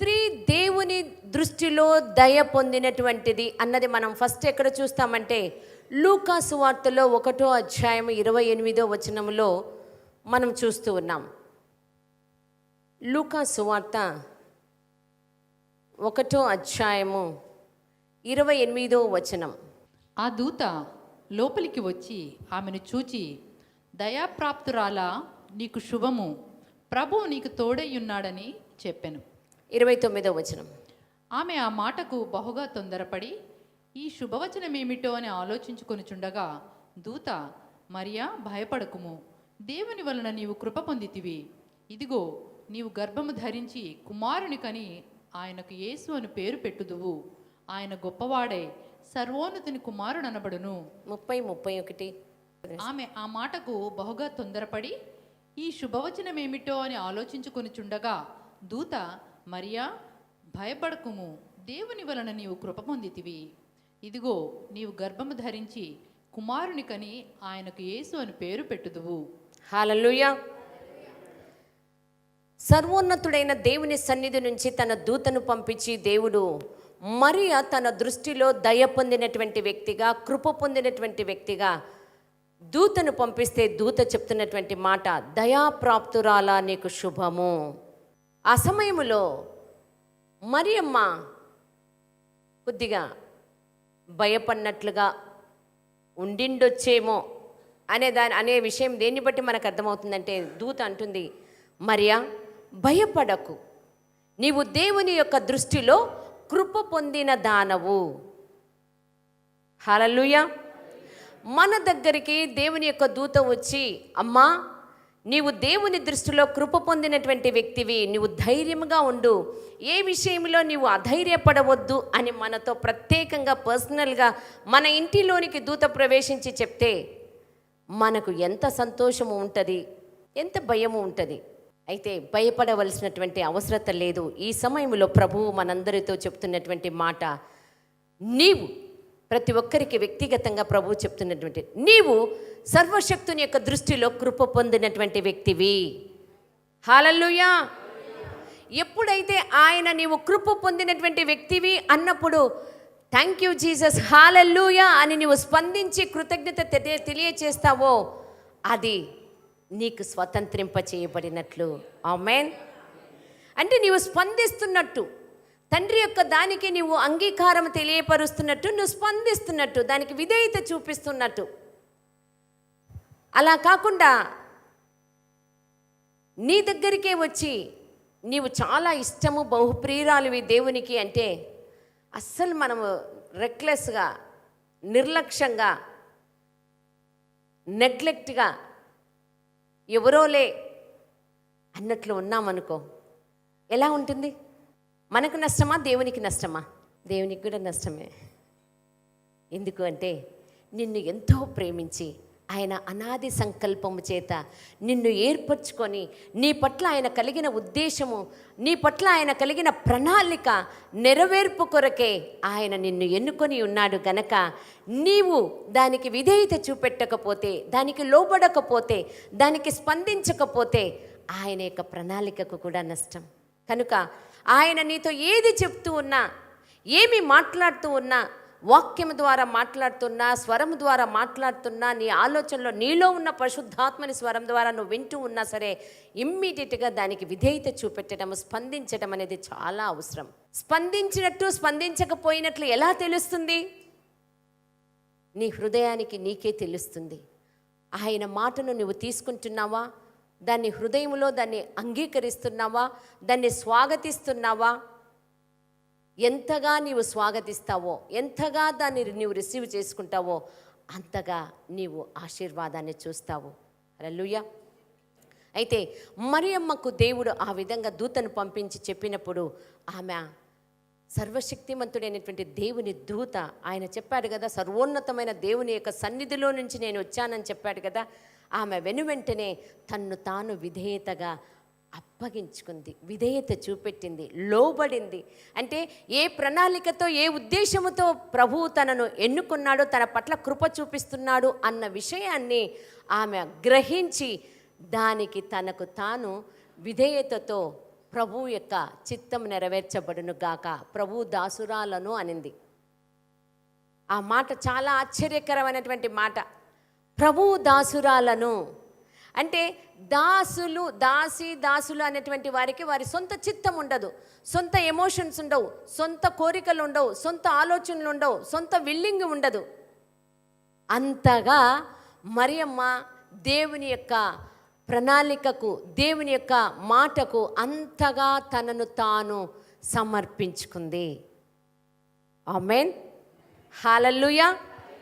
స్త్రీ దేవుని దృష్టిలో దయ పొందినటువంటిది అన్నది మనం ఫస్ట్ ఎక్కడ చూస్తామంటే లూకాసు వార్తలో ఒకటో అధ్యాయం ఇరవై ఎనిమిదో వచనంలో మనం చూస్తూ ఉన్నాం. లూకాసు వార్త ఒకటో అధ్యాయము ఇరవై ఎనిమిదో వచనం. ఆ దూత లోపలికి వచ్చి ఆమెను చూచి దయాప్రాప్తురాలా నీకు శుభము. ప్రభువు నీకు తోడై ఉన్నాడని చెప్పాను. ఇరవై తొమ్మిదో వచనం. ఆమె ఆ మాటకు బహుగా తొందరపడి ఈ శుభవచనమేమిటో అని ఆలోచించుకొనుచుండగా దూత మరియా భయపడకుము. దేవుని వలన నీవు కృప పొందితివి. ఇదిగో నీవు గర్భము ధరించి కుమారుని కని ఆయనకు యేసు అని పేరు పెట్టుదువు. ఆయన గొప్పవాడే సర్వోన్నతుని కుమారుడు అనబడును ముప్పై ముప్పై ఒకటి. ఆమె ఆ మాటకు బహుగా తొందరపడి ఈ శుభవచనమేమిటో అని ఆలోచించుకొనిచుండగా దూత మరియా భయపడకుము. దేవుని వలన నీవు కృప పొందితివి. ఇదిగో నీవు గర్భము ధరించి కుమారుని కని ఆయనకు యేసు అని పేరు పెట్టుదువు. హాలలుయ సర్వోన్నతుడైన దేవుని సన్నిధి నుంచి తన దూతను పంపించి దేవుడు మరియా తన దృష్టిలో దయ పొందినటువంటి వ్యక్తిగా కృప పొందినటువంటి వ్యక్తిగా దూతను పంపిస్తే దూత చెప్తున్నటువంటి మాట దయాప్రాప్తురాలా నీకు శుభము. ఆ సమయములో మరియమ్మ కొద్దిగా భయపడినట్లుగా ఉండిండొచ్చేమో అనే దాని అనే విషయం దేన్ని బట్టి మనకు అర్థమవుతుందంటే దూత అంటుంది మరియా భయపడకు. నీవు దేవుని యొక్క దృష్టిలో కృప పొందిన దానవు. హలలుయ మన దగ్గరికి దేవుని యొక్క దూత వచ్చి అమ్మా నీవు దేవుని దృష్టిలో కృప పొందినటువంటి వ్యక్తివి నువ్వు ధైర్యంగా ఉండు. ఏ విషయంలో నీవు అధైర్యపడవద్దు అని మనతో ప్రత్యేకంగా పర్సనల్గా మన ఇంటిలోనికి దూత ప్రవేశించి చెప్తే మనకు ఎంత సంతోషము ఉంటుంది ఎంత భయము ఉంటుంది. అయితే భయపడవలసినటువంటి అవసరత లేదు. ఈ సమయంలో ప్రభువు మనందరితో చెప్తున్నటువంటి మాట నీవు ప్రతి ఒక్కరికి వ్యక్తిగతంగా ప్రభువు చెప్తున్నటువంటి నీవు సర్వశక్తుని యొక్క దృష్టిలో కృప పొందినటువంటి వ్యక్తివి. హాలల్లుయా. ఎప్పుడైతే ఆయన నీవు కృప పొందినటువంటి వ్యక్తివి అన్నప్పుడు థ్యాంక్ యూ జీసస్ హాలల్లుయా అని నీవు స్పందించి కృతజ్ఞత తెలియచేస్తావో అది నీకు స్వతంత్రింప చేయబడినట్లు ఆమెన్. అంటే నీవు స్పందిస్తున్నట్టు తండ్రి యొక్క దానికి నీవు అంగీకారం తెలియపరుస్తున్నట్టు నువ్వు స్పందిస్తున్నట్టు దానికి విధేయత చూపిస్తున్నట్టు. అలా కాకుండా నీ దగ్గరికే వచ్చి నీవు చాలా ఇష్టము బహుప్రియురాలివి దేవునికి అంటే అస్సలు మనము రెక్లెస్గా నిర్లక్ష్యంగా నెగ్లెక్ట్గా ఎవరోలే అన్నట్లు ఉన్నామనుకో. ఎలా ఉంటుంది? మనకు నష్టమా? దేవునికి నష్టమా? దేవునికి కూడా నష్టమే. ఎందుకు అంటే నిన్ను ఎంతో ప్రేమించి ఆయన అనాది సంకల్పము చేత నిన్ను ఏర్పరచుకొని నీ పట్ల ఆయన కలిగిన ఉద్దేశము నీ పట్ల ఆయన కలిగిన ప్రణాళిక నెరవేర్పు కొరకే ఆయన నిన్ను ఎన్నుకొని ఉన్నాడు గనక నీవు దానికి విధేయత చూపెట్టకపోతే దానికి లోబడకపోతే దానికి స్పందించకపోతే ఆయన యొక్క ప్రణాళికకు కూడా నష్టం. కనుక ఆయన నీతో ఏది చెప్తూ ఉన్నా ఏమి మాట్లాడుతూ ఉన్నా వాక్యం ద్వారా మాట్లాడుతున్నా స్వరం ద్వారా మాట్లాడుతున్నా నీ ఆలోచనలో నీలో ఉన్న పరిశుద్ధాత్మని స్వరం ద్వారా నువ్వు వింటూ ఉన్నా సరే ఇమ్మీడియట్గా దానికి విధేయత చూపెట్టడం స్పందించడం అనేది చాలా అవసరం. స్పందించినట్టు స్పందించకపోయినట్లు ఎలా తెలుస్తుంది? నీ హృదయానికి నీకే తెలుస్తుంది. ఆయన మాటను నువ్వు తీసుకుంటున్నావా? దాన్ని హృదయంలో దాన్ని అంగీకరిస్తున్నావా? దాన్ని స్వాగతిస్తున్నావా? ఎంతగా నీవు స్వాగతిస్తావో ఎంతగా దాన్ని నీవు రిసీవ్ చేసుకుంటావో అంతగా నీవు ఆశీర్వాదాన్ని చూస్తావు. రల్లుయ్య అయితే మరియమ్మకు దేవుడు ఆ విధంగా దూతను పంపించి చెప్పినప్పుడు ఆమె సర్వశక్తిమంతుడైనటువంటి దేవుని దూత ఆయన చెప్పాడు కదా సర్వోన్నతమైన దేవుని యొక్క సన్నిధిలో నుంచి నేను వచ్చానని చెప్పాడు కదా ఆమె వెను వెంటనే తన్ను తాను విధేయతగా అప్పగించుకుంది విధేయత చూపెట్టింది లోబడింది. అంటే ఏ ప్రణాళికతో ఏ ఉద్దేశముతో ప్రభువు తనను ఎన్నుకున్నాడో తన పట్ల కృప చూపిస్తున్నాడు అన్న విషయాన్ని ఆమె గ్రహించి దానికి తనకు తాను విధేయతతో ప్రభు యొక్క చిత్తం నెరవేర్చబడును గాక. ప్రభు దాసురాలను అనింది. ఆ మాట చాలా ఆశ్చర్యకరమైనటువంటి మాట. ప్రభు దాసురాలను అంటే దాసులు దాసి దాసులు అనేటువంటి వారికి వారి సొంత చిత్తం ఉండదు. సొంత ఎమోషన్స్ ఉండవు. సొంత కోరికలు ఉండవు. సొంత ఆలోచనలు ఉండవు. సొంత విల్లింగ్ ఉండదు. అంతగా మరియమ్మ దేవుని యొక్క ప్రణాళికకు దేవుని యొక్క మాటకు అంతగా తనను తాను సమర్పించుకుంది. ఆమెన్. హాలల్లుయా.